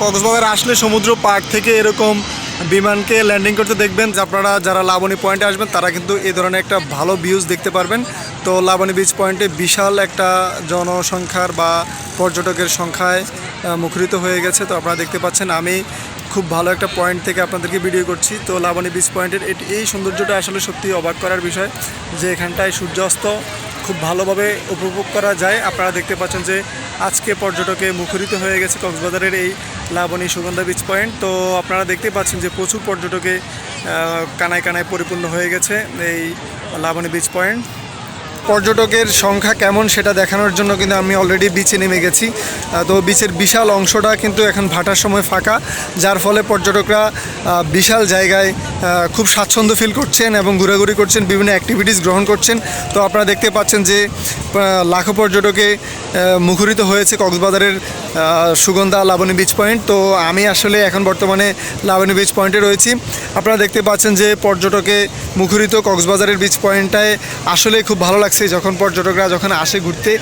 কক্সবাজার আসলে সমুদ্র পার্ক থেকে এরকম বিমানকে ল্যান্ডিং করতে দেখবেন। আপনারা যারা লাবণী পয়েন্টে আসবেন, তারা কিন্তু এই ধরনের একটা ভালো ভিউজ দেখতে পারবেন। তো লাবণী বিচ পয়েন্টে বিশাল একটা জনসংখ্যার বা পর্যটকের সংখ্যায় মুখরিত হয়ে গেছে। তো আপনারা দেখতে পাচ্ছেন, আমি খুব ভালো একটা পয়েন্ট থেকে আপনাদেরকে ভিডিও করছি। তো লাবণী বিচ পয়েন্টের এই সৌন্দর্যটা আসলে সত্যি অবাক করার বিষয় যে এখানটায় সূর্যাস্ত খুব ভালোভাবে উপভোগ করা যায়। আপনারা দেখতে পাচ্ছেন যে আজকে পর্যটকে মুখরিত হয়ে গেছে কক্সবাজারের এই লাবণী সুগন্ধা বিচ পয়েন্ট তো আপনারা দেখতে পাচ্ছেন যে প্রচুর পর্যটকে কানায় কানায় পরিপূর্ণ হয়ে গেছে এই লাবণী বিচ পয়েন্ট পর্যটকের সংখ্যা কেমন সেটা দেখানোর জন্য কিন্তু আমি অলরেডি বিচে নেমে গেছি। তো বিচের বিশাল অংশটা কিন্তু এখন ভাটার সময় ফাঁকা, যার ফলে পর্যটকরা বিশাল জায়গায় খুব স্বাচ্ছন্দ্য ফিল করছেন এবং ঘোরাঘুরি করছেন, বিভিন্ন অ্যাক্টিভিটিস গ্রহণ করছেন। তো আপনারা দেখতে পাচ্ছেন যে লাখো পর্যটকে মুখরিত হয়েছে কক্সবাজারের সুগন্ধা লাবণী বিচ পয়েন্ট তো আমি আসলে এখন বর্তমানে লাবণী বিচ পয়েন্টে রয়েছি। আপনারা দেখতে পাচ্ছেন যে পর্যটকে মুখরিত কক্সবাজারের বিচ পয়েন্টটায় আসলে খুব ভালো লাগছে। যখন পর্যটকরা যখন আসে ঘুরতে,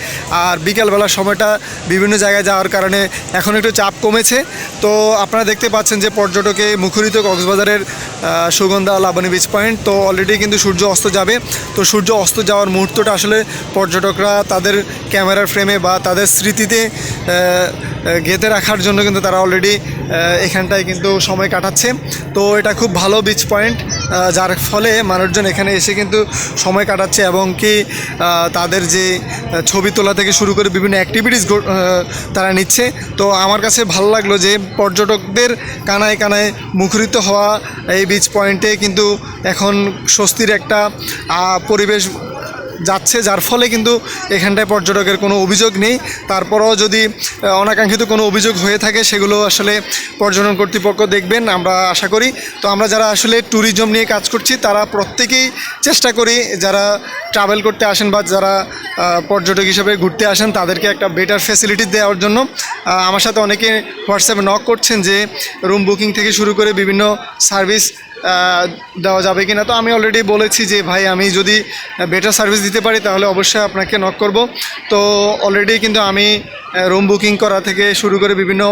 আর বিকালবেলার সময়টা বিভিন্ন জায়গায় যাওয়ার কারণে এখন একটু চাপ কমেছে। তো আপনারা দেখতে পাচ্ছেন যে পর্যটকে মুখরিত কক্সবাজারের সুগন্ধা লাবণী বিচ পয়েন্ট তো অলরেডি কিন্তু সূর্য অস্ত যাবে। তো সূর্য অস্ত যাওয়ার মুহূর্তটা আসলে পর্যটকরা তাদের ক্যামেরার ফ্রেমে বা তাদের স্মৃতিতে গেঁথে রাখার জন্য কিন্তু তারা অলরেডি এখানটায় কিন্তু সময় কাটাচ্ছে। তো এটা খুব ভালো বিচ পয়েন্ট যার ফলে মানুষজন এখানে এসে কিন্তু সময় কাটাচ্ছে এবং কি তাদের যে ছবি তোলা থেকে শুরু করে বিভিন্ন অ্যাক্টিভিটিস তারা নিচ্ছে। তো আমার কাছে ভালো লাগল যে পর্যটকদের কানায় কানায় মুখরিত হওয়া এই বিচ পয়েন্টে কিন্তু এখন স্বস্তির একটা পরিবেশ যাচ্ছে, যার ফলে কিন্তু এখানটায় পর্যটকের কোনো অভিযোগ নেই। তারপরেও যদি অনাকাঙ্ক্ষিত কোনো অভিযোগ হয়ে থাকে, সেগুলো আসলে পর্যটন কর্তৃপক্ষ দেখবেন, আমরা আশা করি। তো আমরা যারা আসলে ট্যুরিজম নিয়ে কাজ করছি, তারা প্রত্যেকেই চেষ্টা করি যারা ট্রাভেল করতে আসেন বা যারা পর্যটক হিসেবে ঘুরতে আসেন, তাদেরকে একটা বেটার ফ্যাসিলিটি দেওয়ার জন্য। আমার সাথে অনেকে হোয়াটসঅ্যাপে নক করছেন যে রুম বুকিং থেকে শুরু করে বিভিন্ন সার্ভিস দেওয়া যাবে কিনা? তো আমি অলরেডি বলেছি যে, ভাই, আমি যদি বেটার সার্ভিস দিতে পারি, তাহলে অবশ্যই আপনাকে নক করব। তো অলরেডি কিন্তু আমি রুম বুকিং করা থেকে শুরু করে বিভিন্ন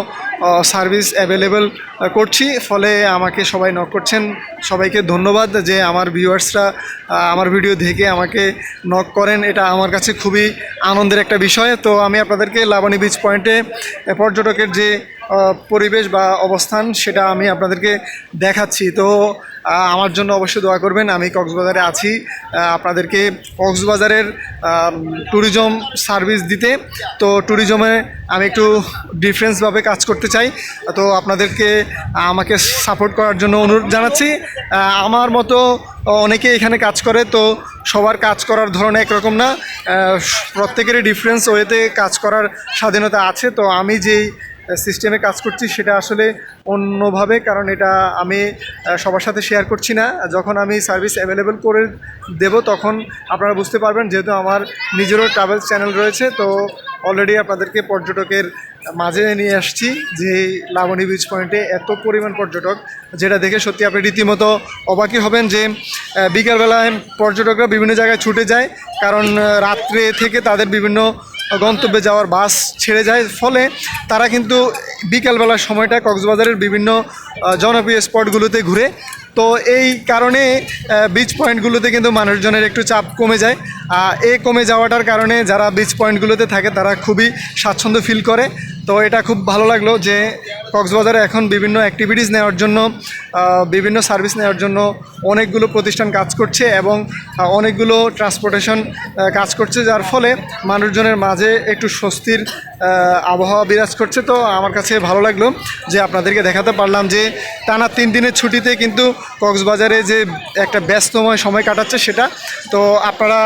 সার্ভিস অ্যাভেলেবেল করছি। ফলে আমাকে সবাই নক করছেন। সবাইকে ধন্যবাদ যে আমার ভিউয়ার্সরা আমার ভিডিও দেখে আমাকে নক করেন। এটা আমার কাছে খুবই আনন্দের একটা বিষয়। তো আমি আপনাদেরকে লাবণী বিচ পয়েন্টে পর্যটকের যে পরিবেশ বা অবস্থান সেটা আমি আপনাদেরকে দেখাচ্ছি। তো আমার জন্য অবশ্যই দোয়া করবেন। আমি কক্সবাজারে আছি। আপনাদেরকে কক্সবাজারের ট্যুরিজম সার্ভিস দিতে। তো ট্যুরিজমে আমি একটু ডিফারেন্সভাবে কাজ করতে চাই। তো, আপনাদেরকে আমাকে সাপোর্ট করার জন্য অনুরোধ জানাচ্ছি। আমার মতো অনেকে এখানে কাজ করে। তো, সবার কাজ করার ধরন একরকম না। প্রত্যেকেরই ডিফারেন্স ওয়েতে কাজ করার স্বাধীনতা আছে। তো, আমি যেই সিস্টেমে কাজ করছি সেটা আসলে অন্যভাবে, কারণ এটা আমি সবার সাথে শেয়ার করছি না। যখন আমি সার্ভিস অ্যাভেলেবেল করে দেব, তখন আপনারা বুঝতে পারবেন যেহেতু আমার নিজেরও ট্রাভেল চ্যানেল রয়েছে, তো অলরেডি আপনাদেরকে পর্যটকের মাঝে নিয়ে আসছি যে লাবণী বিচ পয়েন্টে এত পরিমাণ পর্যটক, যেটা দেখে সত্যি আপনি রীতিমতো অবাকই হবেন যে বিকালবেলায় পর্যটকরা বিভিন্ন জায়গায় ছুটে যায়, কারণ রাত্রে থেকে তাদের বিভিন্ন গন্তব্যে যাওয়ার বাস ছেড়ে যায়। ফলে তারা কিন্তু বিকালবেলার সময়টা কক্সবাজারের বিভিন্ন জনপ্রিয় স্পটগুলোতে ঘুরে। তো এই কারণে বিচ পয়েন্টগুলোতে কিন্তু মানুষজনের একটু চাপ কমে যায়। আর এই কমে যাওয়াটার কারণে যারা বিচ পয়েন্টগুলোতে থাকে, তারা খুবই স্বাচ্ছন্দ্য ফিল করে। তো এটা খুব ভালো লাগল যে কক্সবাজারে এখন বিভিন্ন অ্যাক্টিভিটিস নেওয়ার জন্য বিভিন্ন সার্ভিস নেওয়ার জন্য অনেকগুলো প্রতিষ্ঠান কাজ করছে এবং অনেকগুলো ট্রান্সপোর্টেশন কাজ করছে, যার ফলে মানুষজনের মাঝে একটু স্বস্তির আবহাওয়া বিরাজ করছে। তো আমার কাছে ভালো লাগল যে আপনাদেরকে দেখাতে পারলাম যে টানা তিন দিনের ছুটিতে কিন্তু কক্সবাজারে যে একটা ব্যস্তময় সময় কাটাচ্ছে সেটা। তো আপনারা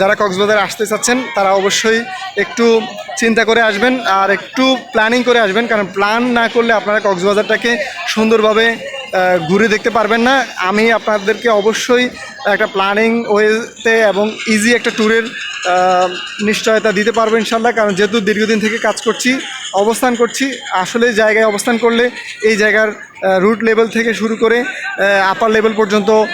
যারা কক্সবাজারে আসতে চাচ্ছেন, তারা অবশ্যই একটু চিন্তা করে আসবেন আর একটু প্ল্যানিং করে আসবেন। কারণ প্ল্যান না করলে আপনারা কক্সবাজারটাকে সুন্দরভাবে ঘুরে দেখতে পারবেন না। আমি আপনাদেরকে অবশ্যই একটা প্ল্যানিং ওয়েতে এবং ইজি একটা ট্যুরের নিশ্চয়তা দিতে পারব ইনশাল্লাহ কারণ যেহেতু দীর্ঘদিন থেকে কাজ করছি অবস্থান করছি। আসলে জায়গায় অবস্থান করলে এই জায়গার রুট লেভেল থেকে শুরু করে আপার লেভেল পর্যন্ত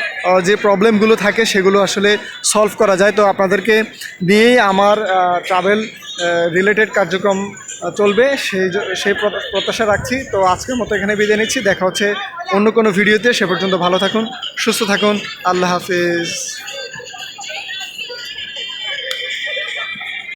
যে প্রবলেমগুলো থাকে সেগুলো আসলে সলভ করা যায়। তো আপনাদেরকে নিয়েই আমার ট্রাভেল রিলেটেড কার্যক্রম চলবে। সেই সেই প্রত- প্রত্যাশা রাখছি। তো আজকের মতো এখানে বিদায় নিচ্ছি। দেখা হচ্ছে অন্য কোনো ভিডিওতে সে পর্যন্ত ভালো থাকুন, সুস্থ থাকুন। আল্লাহ হাফিজ।